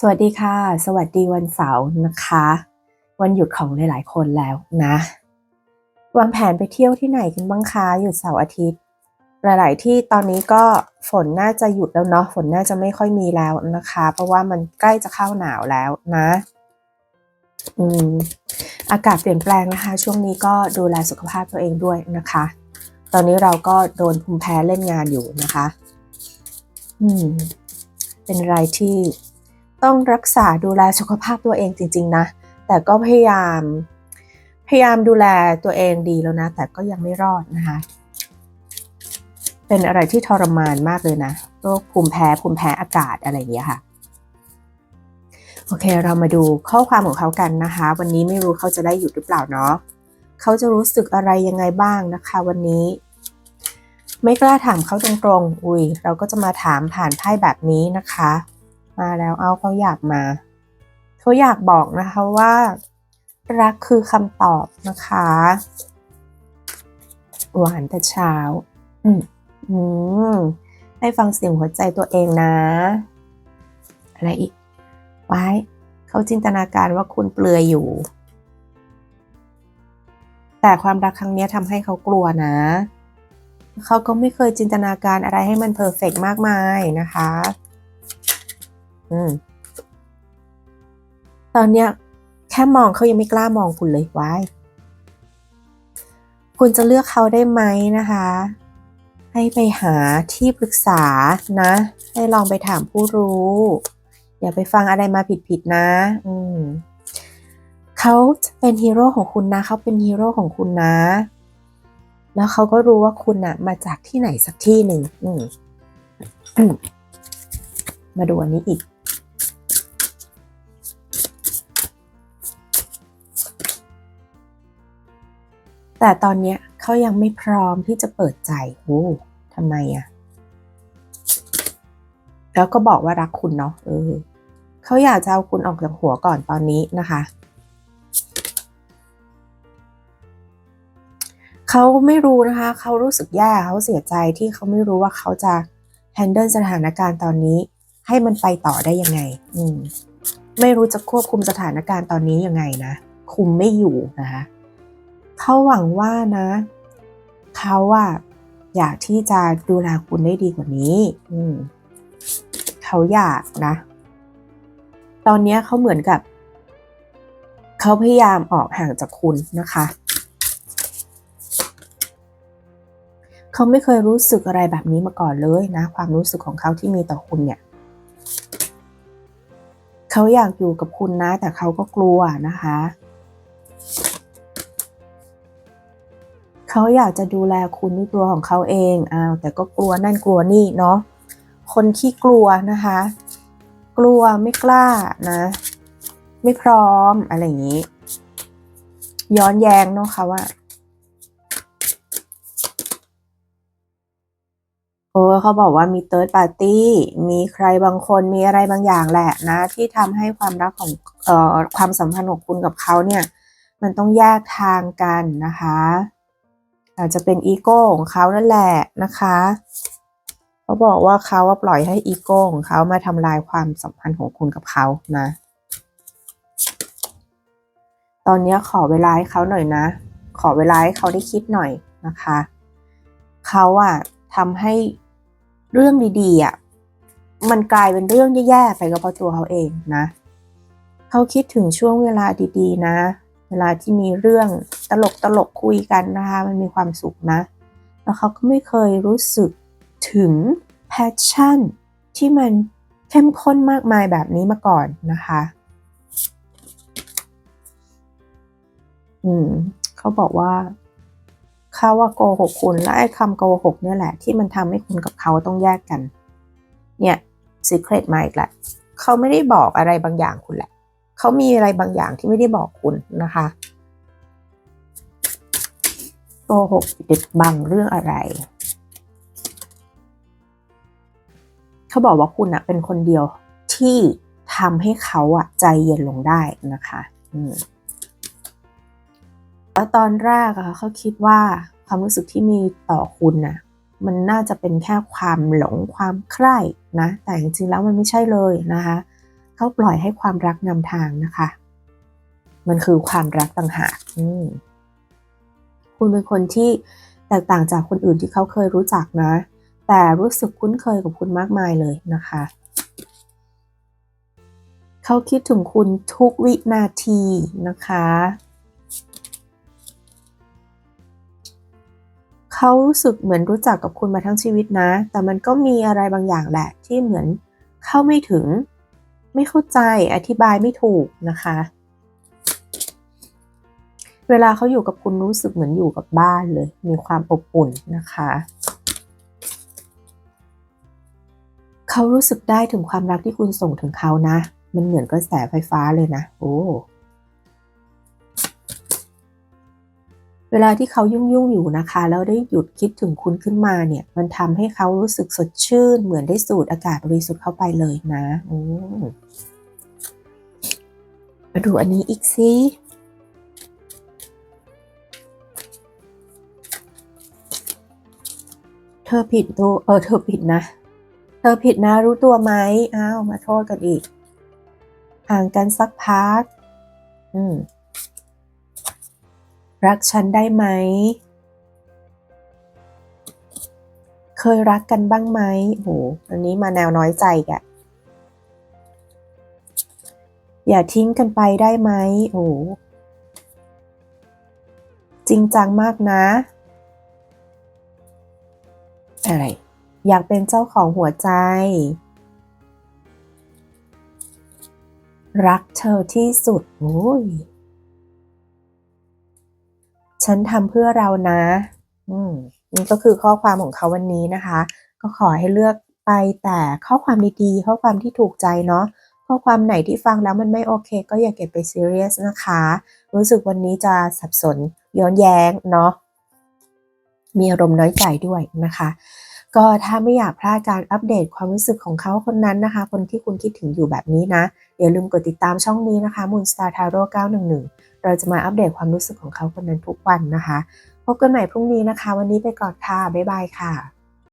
สวัสดีค่ะ สวัสดีวันเสาร์นะคะ วันหยุดของหลายๆคนแล้วนะ วางแผนไปเที่ยวที่ไหนกันบ้างคะหยุดเสาร์อาทิตย์ หลาย ๆ ที่ตอนนี้ก็ฝนน่าจะหยุดแล้วเนาะฝนน่าจะไม่ค่อยมีแล้วนะคะ เพราะว่ามันใกล้จะเข้าหนาวแล้วนะอืมอากาศเปลี่ยนแปลงนะคะ ช่วงนี้ก็ดูแลสุขภาพตัวเองด้วยนะคะ ตอนนี้เราก็โดนภูมิแพ้เล่นงานอยู่นะคะ อืมเป็นอะไรที่ ต้องรักษาดูแลสุขภาพตัวเองจริง ๆ นะ แต่ก็พยายาม พยายามดูแลตัวเองดีแล้วนะ แต่ก็ยังไม่รอดนะคะ เป็นอะไรที่ทรมานมากเลยนะ โรคภูมิแพ้ภูมิแพ้อากาศอะไรอย่างเงี้ยค่ะ โอเค เรามาดูข้อความของเขากันนะคะ วันนี้ไม่รู้เขาจะได้หยุดหรือเปล่าเนาะเขาจะรู้สึกอะไรยังไงบ้างนะคะ วันนี้ ไม่กล้าถามเขาตรงๆ อุ้ย เราก็จะมาถามผ่านไพ่แบบนี้นะคะ มาแล้วเอาเขาอยากมาเขาอยากบอกนะคะว่า รักคือคำตอบนะคะ หวานแต่เช้า อืมอืมให้ฟังเสียงหัวใจตัวเองนะ อะไรอีก ไว้ เขาจินตนาการว่าคุณเปลือยอยู่ แต่ความรักครั้งนี้ทำให้เขากลัวนะ เขาก็ไม่เคยจินตนาการอะไรให้มันเพอร์เฟกมากมายนะคะ อืม ตอนเนี้ย แค่มองเขายังไม่กล้ามองคุณเลยไว้คุณจะเลือกเขาได้ไหมนะคะ ให้ไปหาที่ปรึกษานะ ให้ลองไปถามผู้รู้ อย่าไปฟังอะไรมาผิดๆนะ อืมเขาเป็นฮีโร่ของคุณนะเขาเป็นฮีโร่ของคุณนะ แล้วเขาก็รู้ว่าคุณน่ะมาจากที่ไหนสักที่หนึ่งอืมมาดูอันนี้อีก แต่ตอนเนี้ยเขายังไม่พร้อมที่จะเปิดใจโอ้ทำไมอะแล้วก็บอกว่ารักคุณเนาะเออเขาอยากจะเอาคุณออกจากหัวก่อนตอนนี้นะคะเขาไม่รู้นะคะเขารู้สึกแย่เขาเสียใจที่เขาไม่รู้ว่าเขาจะ handle สถานการณ์ตอนนี้ ให้มันไปต่อได้ยังไง อืม ไม่รู้จะควบคุมสถานการณ์ตอนนี้ยังไงนะ คุมไม่อยู่นะคะ เขาหวังว่านะ เขาอะอยากที่จะดูแลคุณได้ดีกว่านี้ อืมเขาอยากนะ ตอนนี้เขาเหมือนกับ เขาพยายามออกห่างจากคุณนะคะเขาไม่เคยรู้สึกอะไรแบบนี้มาก่อนเลยนะ ความรู้สึกของเขาที่มีต่อคุณเนี่ยเขาอยากอยู่กับคุณนะ แต่เขาก็กลัวนะคะ เขาอยากจะดูแลคุณด้วยตัวของเขาเองอ้าวแต่ก็กลัวนั่นกลัวนี่เนาะคนขี้กลัวนะคะ กลัวไม่กล้านะ ไม่พร้อมอะไรอย่างนี้ ย้อนแย้งเนาะค่ะว่าโอ้เขาบอกว่ามีเติร์ดปาร์ตี้มีใครบางคนมีอะไรบางอย่างแหละนะ ที่ทำให้ความรักของเอ่อความสัมพันธ์ของคุณกับเขาเนี่ย มันต้องแยกทางกันนะคะ อาจจะเป็นอีโก้ของเขานั่นแหละนะคะเขาบอกว่าเขาว่าปล่อยให้อีโก้ของเขามาทำลายความสัมพันธ์ของคุณกับเขานะ ตอนนี้ขอเวลาให้เขาหน่อยนะ ขอเวลาให้เขาได้คิดหน่อยนะคะเขาอะทำให้เรื่องดีๆอะมันกลายเป็นเรื่องแย่ๆไปก็เพราะตัวเขาเองนะ เขาคิดถึงช่วงเวลาดีๆ นะ เวลาที่มีเรื่องตลกตลกคุยกันนะคะ มันมีความสุขนะ แล้วเขาก็ไม่เคยรู้สึกถึงแพชชั่นที่มันเข้มข้นมากมายแบบนี้มาก่อนนะคะ อืมเขาบอกว่าเขาว่าโกหกคุณและไอ้คำโกหกเนี่ยแหละ ที่มันทำให้คุณกับเขาต้องแยกกัน เนี่ย secret มาอีกแหละเขาไม่ได้บอกอะไรบางอย่างคุณแหละ เขามีอะไรบางอย่างที่ไม่ได้บอกคุณนะคะโกหกปิดบังเรื่องอะไร เขาบอกว่าคุณอะเป็นคนเดียวที่ทำให้เขาอะใจเย็นลงได้นะคะอืมแล้วตอนแรกอะเขาคิดว่าความรู้สึกที่มีต่อคุณนะมันน่าจะเป็นแค่ความหลงความใคร่นะ แต่จริงๆแล้วมันไม่ใช่เลยนะคะ เขาปล่อยให้ความรักนำทางนะคะ มันคือความรักต่างหากคุณเป็นคนที่แตกต่างจากคนอื่นที่เขาเคยรู้จักนะ แต่รู้สึกคุ้นเคยกับคุณมากมายเลยนะคะ เขาคิดถึงคุณทุกวินาทีนะคะ เขารู้สึกเหมือนรู้จักกับคุณมาทั้งชีวิตนะ แต่มันก็มีอะไรบางอย่างแหละที่เหมือนเข้าไม่ถึง ไม่เข้าใจอธิบายไม่ถูกนะคะ เวลาเขาอยู่กับคุณรู้สึกเหมือนอยู่กับบ้านเลย มีความอบอุ่นนะคะเขารู้สึกได้ถึงความรักที่คุณส่งถึงเขานะ มันเหมือนกระแสไฟฟ้าเลยนะ โอ้ เวลาที่เขายุ่งยุ่งอยู่นะคะ แล้วได้หยุดคิดถึงคุณขึ้นมาเนี่ย มันทำให้เขารู้สึกสดชื่น เหมือนได้สูดอากาศบริสุทธิ์เข้าไปเลยนะมาดูอันนี้อีกสิเธอผิดตัวเออเธอผิดนะ เธอผิดนะรู้ตัวไหมอ้าวมาโทษกันอีก ห่างกันสักพัก อืม รักฉันได้ไหม เคยรักกันบ้างไหมโหอันนี้มาแนวน้อยใจแกอะอย่าทิ้งกันไปได้ไหมโอ้จริงจังมากนะ อะไร อยากเป็นเจ้าของหัวใจ รักเธอที่สุด โอ้ย ฉันทำเพื่อเรานะ อืมนี่ก็คือข้อความของเขาวันนี้นะคะ ก็ขอให้เลือกไปแต่ข้อความดีๆข้อความที่ถูกใจเนาะข้อความไหนที่ฟังแล้วมันไม่โอเค ก็อย่าเก็บไปซีเรียสนะคะ รู้สึกวันนี้จะสับสนย้อนแย้งเนาะมีอารมณ์น้อยใจด้วยนะคะ ก็ถ้าไม่อยากพลาดการอัปเดตความรู้สึกของเขาคนนั้นนะคะ คนที่คุณคิดถึงอยู่แบบนี้นะ อย่าลืมกดติดตามช่องนี้นะคะ Moon Star Tarot 911 เราจะมาอัปเดตความรู้สึกของเขาคนนั้นทุกวันนะคะ พบกันใหม่พรุ่งนี้นะคะ วันนี้ไปก่อนค่ะ บ๊ายบายค่ะ